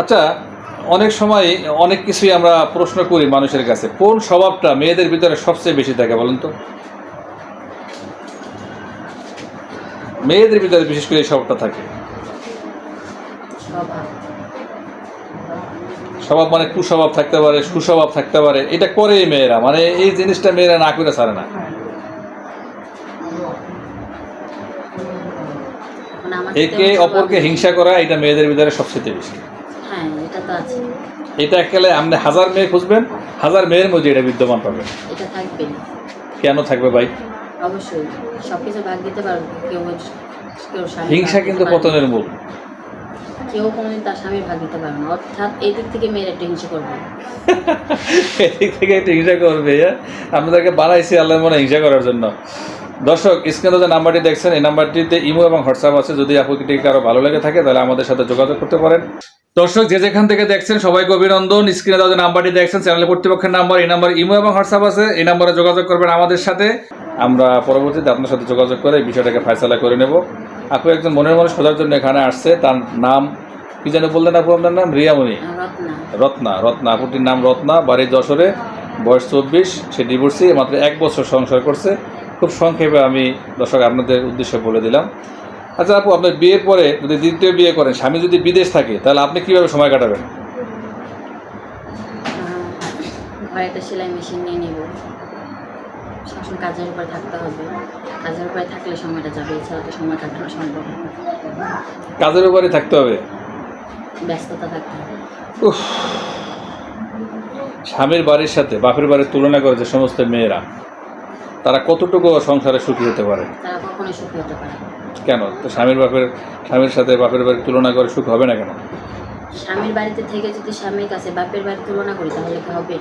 আচ্ছা অনেক সময় অনেক কিছুই আমরা প্রশ্ন করি মানুষের কাছে। কোন স্বভাবটা মেয়েদের ভিতরে সবচেয়ে বেশি থাকে বলেন তো? মেয়েদের ভিতরে বিশেষ করে এই স্বভাবটা থাকে। স্বভাব মানে কুস্বভাব থাকতে পারে সুস্বভাব থাকতে পারে। এটা করে মেয়েরা মানে এই জিনিসটা মেয়েরা না করে ছাড়ে না। একে অপরকে হিংসা করা এটা মেয়েদের ভিতরে সবচেয়ে বেশি। হ্যাঁ এটা তো আছে। এটা একেলে আপনি হাজার মেয়ে খুঁজবেন হাজার মেয়ের মধ্যে এটা বিদ্যমান পাবেন। এটা থাকবে। কেন থাকবে ভাই? অবশ্যই। সবকিছু ভাগ দিতে পারবে কেউ কেউ হিংসা কিন্তু পতনের মূল। কেউ কোনোদিন তার স্বামীর ভাগ দিতে পারবে না। অর্থাৎ এই দিক থেকে মেয়েরা একটু হিংসা করবে। থেকে একটু হিংসা করবে হ্যাঁ? আপনাদেরকে বানাইছি আল্লাহ মনে হিংসা করার জন্য। দর্শক স্ক্রিনে যে নাম্বারটি দেখছেন এই নাম্বারটিতে ইমো এবং হোয়াটসঅ্যাপ আছে। যদি আপনাকে কারও ভালো লেগে থাকে তাহলে আমাদের সাথে যোগাযোগ করতে পারেন। দর্শক যে যেখান থেকে দেখছেন সবাইকে অভিনন্দন। স্ক্রিনে যে নাম্বারটি দেখছেন চ্যানেল কর্তৃপক্ষের নাম্বার এই নাম্বার ইমো এবং হোয়াটসঅ্যাপ আছে। এই নাম্বারে যোগাযোগ করবেন আমাদের সাথে। আমরা পরবর্তীতে আপনার সাথে যোগাযোগ করে এই বিষয়টাকে ফয়সালা করে নেব। আপু একজন মনের মানুষ খোঁজার জন্য এখানে আসছে। তার নাম কি যেন বললেন আপু আপনার নাম? রিয়ামণি। রত্না। রত্না আপুটির নাম রত্না। বাড়ি যশোরে। বয়স চব্বিশ। সে ডিভোর্সি মাত্র এক বছর সংসার করছে। খুব সংক্ষেপে আমি দর্শক আপনাদের উদ্দেশ্যে বলে দিলাম। আচ্ছা আপু আপনার বিয়ের পরে যদি দ্বিতীয় বিয়ে করেন স্বামী যদি বিদেশ থাকে তাহলে আপনি কীভাবে সময় কাটাবেন? ঘরে একটা সেলাই মেশিন নিয়ে নেব। সবসময় কাজের উপরে থাকতে হবে। কাজের উপরে থাকলে সময়টা যাবে এছাড়া তো সময় কাটানো সম্ভব না। কাজের উপরে থাকতে হবে? ব্যস্ততা থাকতে হবে। উফ। স্বামীর বাড়ির সাথে বাপের বাড়ির তুলনা করে যে সমস্ত মেয়েরা তারা কতটুকু সংসারে সুখী হতে পারে? তারা কখনোই সুখী হতে পারে কেন? তো স্বামীর বাপের স্বামীর সাথে বাপের বাড়ির তুলনা করে সুখ হবে না কেন? স্বামীর বাড়িতে থেকে যদি স্বামীর কাছে বাপের বাড়ির তুলনা করি তাহলে কি হবে